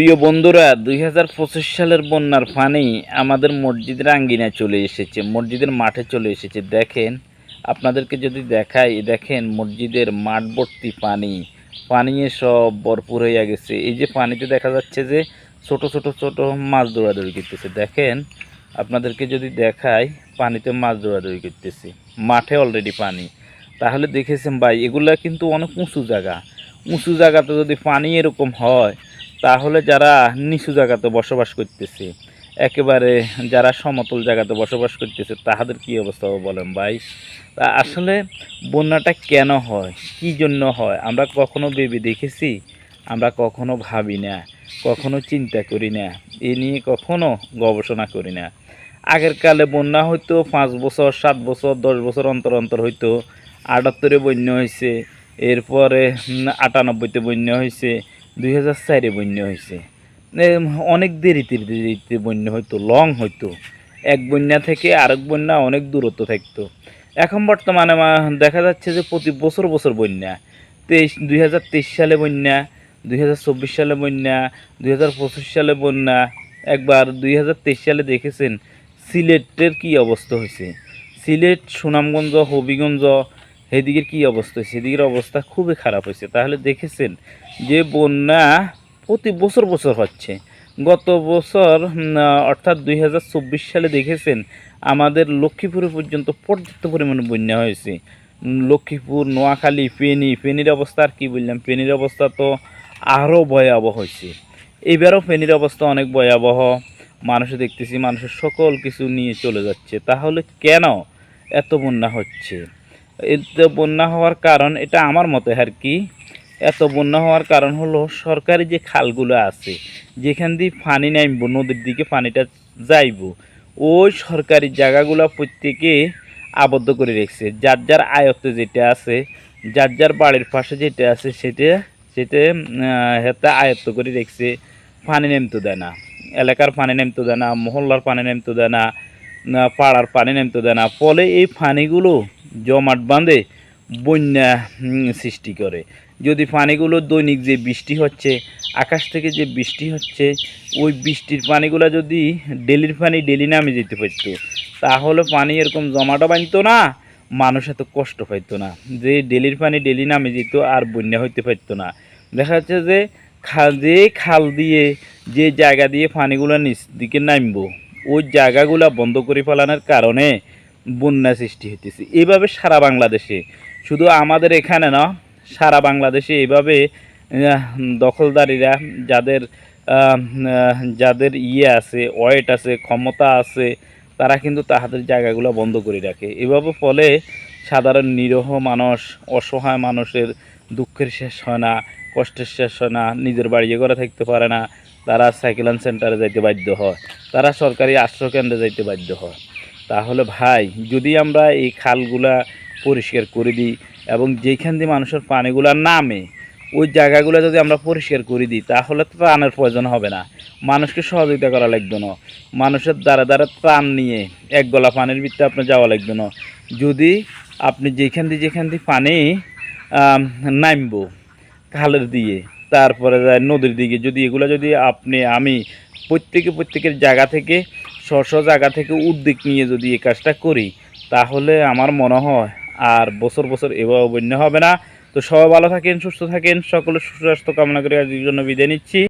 প্রিয় বন্ধুরা, দুই হাজার পঁচিশ সালের বন্যার পানি আমাদের মসজিদের আঙ্গিনায় চলে এসেছে, মসজিদের মাঠে চলে এসেছে। দেখেন, আপনাদেরকে যদি দেখাই, দেখেন মসজিদের মাঠ ভর্তি পানি পানিয়ে সব ভরপুর হয়ে গেছে। এই যে পানিতে দেখা যাচ্ছে যে ছোট ছোট ছোট মাছ দৌড়াদৌড়ি করতেছে। দেখেন, আপনাদেরকে যদি দেখাই, পানিতে মাছ দৌড়াদৌড়ি করতেছে। মাঠে অলরেডি পানি। তাহলে দেখেছেন ভাই, এগুলা কিন্তু অনেক উঁচু জায়গা। উঁচু জায়গাতে যদি পানি এরকম হয় তাহলে যারা নিচু জায়গাতে বসবাস করতেছে, একেবারে যারা সমতল জায়গাতে বসবাস করতেছে, তাহাদের কি অবস্থা বলেন ভাই? তা আসলে বন্যাটা কেন হয়? কি জন্য হয়? আমরা কখনো ভেবে দেখেছি? আমরা কখনো ভাবি না, কখনো চিন্তা করি না, এ নিয়ে কখনো গবেষণা করি না। আগের কালে বন্যা হয়তো পাঁচ বছর, সাত বছর, দশ বছর অন্তর অন্তর হয়তো আটাত্তরে বন্যা হয়েছে এরপরে আটানব্বইতে বন্যা হয়েছে দুই হাজার চারে বন্যা হয়েছে এম, অনেক দেরিতে দেরিতে বন্যা হইতো লং হইতো। এক বন্যা থেকে আরেক বন্যা অনেক দূরত্ব থাকতো। এখন বর্তমানে দেখা যাচ্ছে যে প্রতি বছর বছর বন্যা। তেইশ দুই সালে বন্যা দুই হাজার চব্বিশ সালে বন্যা দুই হাজার পঁচিশ সালে বন্যা। একবার দুই হাজার তেইশ সালে দেখেছেন সিলেটের কি অবস্থা হয়েছে। সিলেট সুনামগঞ্জ হবিগঞ্জ সেদিকের কি অবস্থা সেদিকের অবস্থা খুবই খারাপ হয়েছে। তাহলে দেখেছেন যে বন্যা প্রতি বছর বছর হচ্ছে। গত বছর অর্থাৎ দুই হাজার চব্বিশ সালে দেখেছেন আমাদের লক্ষ্মীপুরে পর্যন্ত পর্যাপ্ত পরিমাণে বন্যা হয়েছে। লক্ষ্মীপুর, নোয়াখালী, ফেনী, ফেনীর অবস্থা আর কি বললাম? ফেনীর অবস্থা তো আরও ভয়াবহ হয়েছে। এবারও ফেনীর অবস্থা অনেক ভয়াবহ। মানুষ দেখতেছি মানুষের সকল কিছু নিয়ে চলে যাচ্ছে। তাহলে কেন এত বন্যা হচ্ছে? এত বন্যা হওয়ার কারণ, এটা আমার মতে আর কি। এত বন্যা হওয়ার কারণ হলো সরকারি যে খালগুলো আছে, যেখান দিয়ে পানি নামবো, নদীর দিকে পানিটা যাইবো, ওই সরকারি জায়গাগুলো প্রত্যেকে আবদ্ধ করে রেখেছে। যার যার আয়ত্তে যেটা আছে, যার যার বাড়ির পাশে যেটা আছে, সেটা সেটা হেতে আয়ত্ত করে রেখেছে, পানি নেমতে দেয় না। এলাকার পানি নেমতে দেয় না, মহল্লার পানি নেমতে দেয় না, পাড়ার পানি নেমতে দেয় না। ফলে এই পানিগুলো জমাট বাঁধে, বন্যা সৃষ্টি করে। যদি পানিগুলো দৈনিক যে বৃষ্টি হচ্ছে, আকাশ থেকে যে বৃষ্টি হচ্ছে, ওই বৃষ্টির পানিগুলো যদি ডেলির পানি ডেলি নামে যেতে পারতো, তাহলে পানি এরকম জমাটা বাঁধতো না, মানুষ এত কষ্ট পাইতো না। যে ডেলির পানি ডেলি নামে যেত আর বন্যা হইতে পারতো না। দেখা যাচ্ছে যে খাল যে খাল দিয়ে, যে জায়গা দিয়ে পানিগুলো নিচ দিকে নামবো, ওই জায়গাগুলো বন্ধ করে ফেলানোর কারণে বন্যা সৃষ্টি হইতেছে। এইভাবে সারা বাংলাদেশে, শুধু আমাদের এখানে না, সারা বাংলাদেশে এইভাবে দখলদারিরা যাদের যাদের ইয়ে আছে, ওয়েট আছে, ক্ষমতা আছে, তারা কিন্তু তাহাদের জায়গাগুলো বন্ধ করে রাখে। এভাবে ফলে সাধারণ নিরহ মানুষ, অসহায় মানুষের দুঃখের শেষ হয় না, কষ্টের শেষ হয় না, নিজের বাড়ি ঘরে থাকতে পারে না, তারা সাইকেলান সেন্টারে যাইতে বাধ্য হয়, তারা সরকারি আশ্রয় কেন্দ্রে যাইতে বাধ্য হয়। তাহলে ভাই, যদি আমরা এই খালগুলা পরিষ্কার করে দিই এবং যেখান দিয়ে মানুষের পানিগুলা নামে, ওই জায়গাগুলো যদি আমরা পরিষ্কার করে দিই, তাহলে তো ত্রাণের প্রয়োজন হবে না। মানুষকে সহযোগিতা করা লাগবে না। মানুষের দ্বারা দ্বারা ত্রাণ নিয়ে এক গলা পানির ভিতরে আপনার যাওয়া লাগবে না। যদি আপনি যেখান দিয়ে যেখান দিয়ে পানি নামবো খালের দিয়ে, তারপরে যায় নদীর দিকে, যদি এগুলো যদি আপনি, আমি প্রত্যেকে প্রত্যেকের জায়গা থেকে স্ব জায়গা থেকে উদ্যোগ নিয়ে যদি এই কাজটা করি, তাহলে আমার মনে হয় আর বছর বছর এভাবে বন্য হবে না। তো সবাই ভালো থাকেন, সুস্থ থাকেন, সকলের সুস্বাস্থ্য কামনা করে আজকের জন্য বিদায় নিচ্ছি।